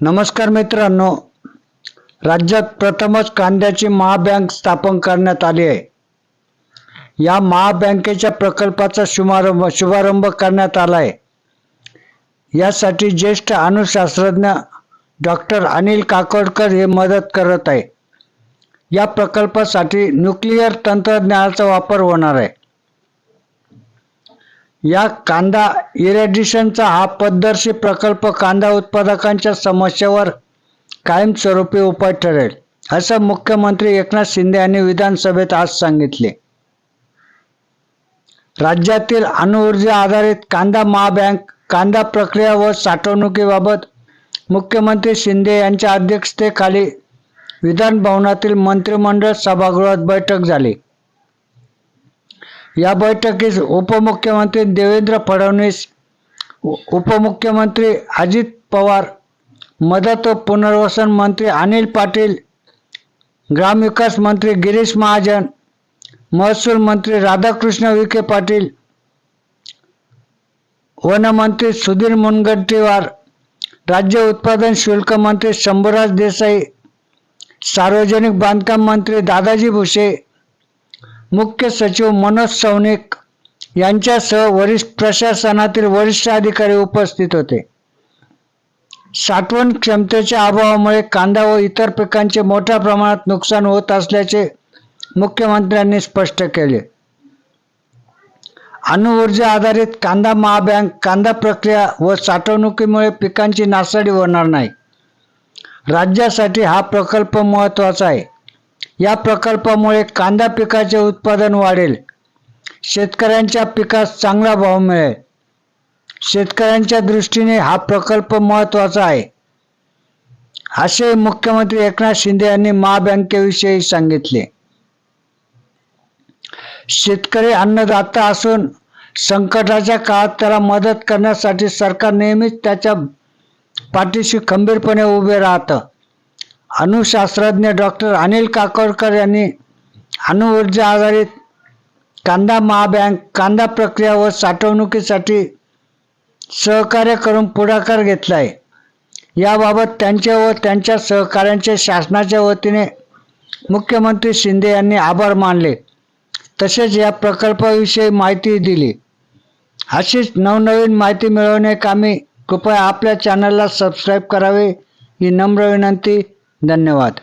नमस्कार मित्रांनो. राज्यात प्रथमच कांद्याची महाबँक स्थापन करण्यात आली आहे. या महाबँकेच्या प्रकल्पाचा शुभारंभ शुभारंभ करण्यात आला आहे. यासाठी ज्येष्ठ अणुशास्त्रज्ञ डॉक्टर अनिल काकोडकर हे मदत करत आहे. या प्रकल्पासाठी न्यूक्लिअर तंत्रज्ञानाचा वापर होणार आहे. या कांदा इरेडिशनचा हा पद्धतशीर प्रकल्प कांदा उत्पादकांच्या समस्येवर कायमस्वरूपी उपाय ठरेल असं मुख्यमंत्री एकनाथ शिंदे यांनी विधानसभेत आज सांगितले. राज्यातील अणुऊर्जा आधारित कांदा महाबँक कांदा प्रक्रिया व साठवणुकीबाबत मुख्यमंत्री शिंदे यांच्या अध्यक्षतेखाली विधानभवनातील मंत्रिमंडळ सभागृहात बैठक झाली. या बैठकीस उपमुख्यमंत्री देवेंद्र फडणवीस उपमुख्यमंत्री अजित पवार मदत व पुनर्वसन मंत्री अनिल पाटील ग्रामविकास मंत्री गिरीश महाजन महसूल मंत्री राधाकृष्ण विखे पाटील वनमंत्री सुधीर मुनगंटीवार राज्य उत्पादन शुल्क मंत्री शंभूराज देसाई सार्वजनिक बांधकाम मंत्री दादाजी भुसे मुख्य सचिव मनोज सौनिक यांच्यासह वरिष्ठ प्रशासनातील वरिष्ठ अधिकारी उपस्थित होते. साठवण क्षमतेच्या अभावामुळे कांदा व इतर पिकांचे मोठ्या प्रमाणात नुकसान होत असल्याचे मुख्यमंत्र्यांनी स्पष्ट केले. अणुऊर्जा आधारित कांदा महाबँक कांदा प्रक्रिया व साठवणुकीमुळे पिकांची नासाडी होणार नाही. राज्यासाठी हा प्रकल्प महत्त्वाचा आहे. या प्रकल्पामुळे कांदा पिकाचे उत्पादन वाढेल. शेतकऱ्यांच्या पिकास चांगला भाव मिळेल. शेतकऱ्यांच्या दृष्टीने हा प्रकल्प महत्त्वाचा आहे. असे मुख्यमंत्री एकनाथ शिंदे यांनी महाबँकेविषयी सांगितले. शेतकरी अन्नदाता असून संकटाच्या काळात त्याला मदत करण्यासाठी सरकार नेहमीच त्याच्या पाठीशी खंबीरपणे उभे राहतं. अणुशास्त्रज्ञ डॉक्टर अनिल काकोडकर यांनी अणुऊर्जा आधारित कांदा महाबँक कांदा प्रक्रिया व साठवणुकीसाठी सहकार्य करून पुढाकार घेतला आहे याबाबत त्यांचे व त्यांच्या सहकाऱ्यांचे शासनाच्या वतीने मुख्यमंत्री शिंदे यांनी आभार मानले. तसेच या प्रकल्पाविषयी माहिती दिली. अशीच नवनवीन माहिती मिळवण्याकामी कृपया आपल्या चॅनलला सबस्क्राईब करावे ही नम्र विनंती. धन्यवाद.